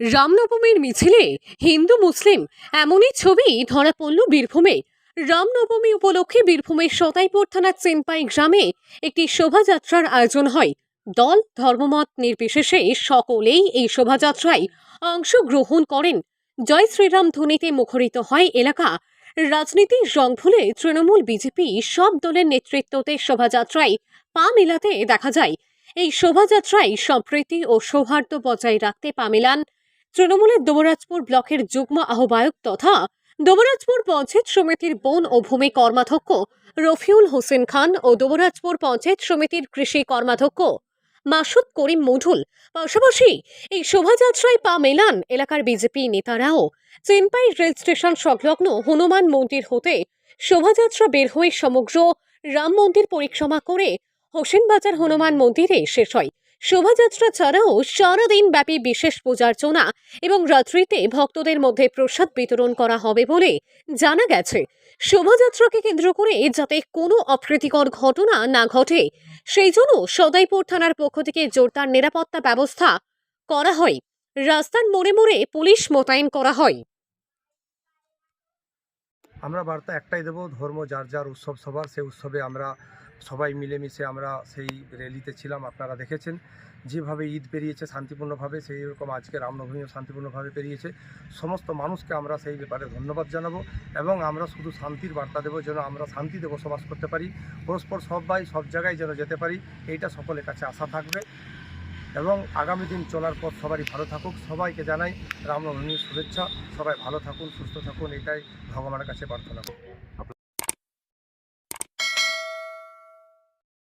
রামনবমীর মিছিলে হিন্দু মুসলিম এমনই ছবি ধরা পড়ল বীরভূমে। রামনবমী উপলক্ষে বীরভূমের সতাইপুর থানার চেনপাই গ্রামে একটি শোভাযাত্রার আয়োজন হয়। দল, ধর্মমত নির্বিশেষে সকলেই এই শোভাযাত্রায় অংশগ্রহণ করেন। জয় শ্রীরাম ধ্বনিতে মুখরিত হয় এলাকা। রাজনীতির রং ভুলে তৃণমূল, বিজেপি সব দলের নেতৃত্বতে শোভাযাত্রায় পা মেলাতে দেখা যায়। এই শোভাযাত্রায় সম্প্রীতি ও সৌহার্দ্য বজায় রাখতে পা মেলান তৃণমূলের দোবরাজপুর ব্লকের যুগ্ম আহ্বায়ক তথা দোবরাজপুর পঞ্চায়েত সমিতির বন ও ভূমি কর্মাধ্যক্ষ রফিউল হোসেন খান ও দোবরাজপুর পঞ্চায়েত সমিতির কৃষি কর্মাধ্যক্ষ মাসুদ করিম মধুল। পাশাপাশি এই শোভাযাত্রায় পা মেলান এলাকার বিজেপি নেতারাও। চেনপাই রেল স্টেশন সংলগ্ন হনুমান মন্দির হতে শোভাযাত্রা বের হয়ে সমগ্র রাম মন্দির পরিক্রমা করে হোসেনবাজার হনুমান মন্দিরে শেষ হয়। শোভাযাত্রা ছাড়াও সারাদিন ব্যাপী বিশেষ পূজার্চনা এবং রাত্রিতে ভক্তদের মধ্যে প্রসাদ বিতরণ করা হবে বলে জানা গেছে। শোভাযাত্রাকে কেন্দ্র করে যাতে কোনো অপ্রীতিকর ঘটনা না ঘটে, সেই জন্য সদাইপুর থানার পক্ষ থেকে জোরদার নিরাপত্তা ব্যবস্থা করা হয়। রাস্তার মোড়ে মোড়ে পুলিশ মোতায়েন করা হয়। আমরা বার্তা একটাই দেবো, ধর্ম যার যার উৎসব সবার, সেই উৎসবে আমরা সবাই মিলেমিশে আমরা সেই র্যালিতে ছিলাম, আপনারা দেখেছেন। যেভাবে ঈদ পেরিয়েছে শান্তিপূর্ণভাবে, সেই রকম আজকে রামনবমীও শান্তিপূর্ণভাবে পেরিয়েছে। সমস্ত মানুষকে আমরা সেই ব্যাপারে ধন্যবাদ জানাব এবং আমরা শুধু শান্তির বার্তা দেবো, যেন আমরা শান্তিতে বসবাস করতে পারি। পরস্পর সবাই সব জায়গায় যেন যেতে পারি, এইটা সকলের কাছে আশা থাকবে। এবং আগামী দিন চলার পর সবারই ভালো থাকুক। সবাইকে জানাই রামনবমীর শুভেচ্ছা। সবাই ভালো থাকুন, সুস্থ থাকুন, এটাই ভগবানের কাছে প্রার্থনা। করি